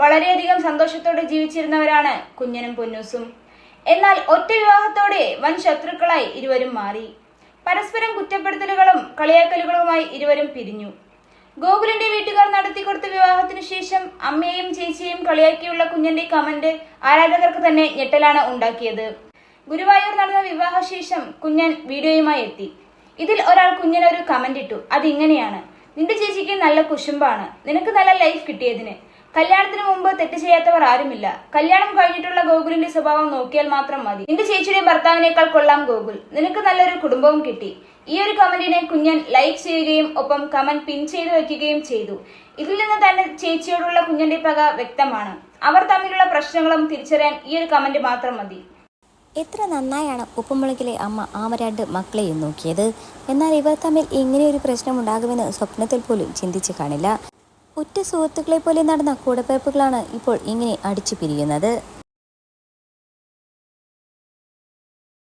വളരെയധികം സന്തോഷത്തോടെ ജീവിച്ചിരുന്നവരാണ് കുഞ്ഞനും പൊന്നൂസും. എന്നാൽ ഒറ്റ വിവാഹത്തോടെ വൻ ശത്രുക്കളായി ഇരുവരും മാറി. പരസ്പരം കുറ്റപ്പെടുത്തലുകളും കളിയാക്കലുകളുമായി ഇരുവരും പിരിഞ്ഞു. ഗോകുലിന്റെ വീട്ടുകാർ നടത്തിക്കൊടുത്ത വിവാഹത്തിനു ശേഷം അമ്മയെയും ചേച്ചിയെയും കളിയാക്കിയുള്ള കുഞ്ഞന്റെ കമന്റ് ആരാധകർക്ക് തന്നെ ഞെട്ടലാണ് ഉണ്ടാക്കിയത്. ഗുരുവായൂർ നടന്ന വിവാഹശേഷം കുഞ്ഞൻ വീഡിയോയുമായി എത്തി. ഇതിൽ ഒരാൾ കുഞ്ഞിനൊരു കമന്റ് ഇട്ടു. അതിങ്ങനെയാണ്. നിന്റെ ചേച്ചിക്ക് നല്ല കുശുമ്പാണ്. നിനക്ക് നല്ല ലൈഫ് കിട്ടിയതിന്. കല്യാണത്തിന് മുമ്പ് തെറ്റ് ചെയ്യാത്തവർ ആരുമില്ല. കല്യാണം കഴിഞ്ഞിട്ടുള്ള ഗോകുലിന്റെ സ്വഭാവം നോക്കിയാൽ മാത്രം മതി. നിന്റെ ചേച്ചിയുടെ ഭർത്താവിനേക്കാൾ കൊള്ളാം ഗോകുൽ. നിനക്ക് നല്ലൊരു കുടുംബവും കിട്ടി. ഈ ഒരു കമന്റിനെ കുഞ്ഞൻ ലൈക്ക് ചെയ്യുകയും ഒപ്പം കമന്റ് പിൻ ചെയ്ത് വെക്കുകയും ചെയ്തു. ഇതിൽ നിന്ന് തന്നെ ചേച്ചിയോടുള്ള കുഞ്ഞന്റെ പക വ്യക്തമാണ്. അവർ തമ്മിലുള്ള പ്രശ്നങ്ങളും തിരിച്ചറിയാൻ ഈ ഒരു കമന്റ് മാത്രം മതി. എത്ര നന്നായാണ് ഉപ്പുമുളകിലെ അമ്മ ആ രണ്ട് മക്കളെയും നോക്കിയത്. എന്നാൽ ഇവർ തമ്മിൽ ഇങ്ങനെയൊരു പ്രശ്നം ഉണ്ടാകുമെന്ന് സ്വപ്നത്തിൽ പോലും ചിന്തിച്ചു കാണില്ല. ഉറ്റ സുഹൃത്തുക്കളെ പോലെ നടന്ന കൂടപ്പിറപ്പുകളാണ് ഇപ്പോൾ ഇങ്ങനെ അടിച്ചു പിരിയുന്നത്.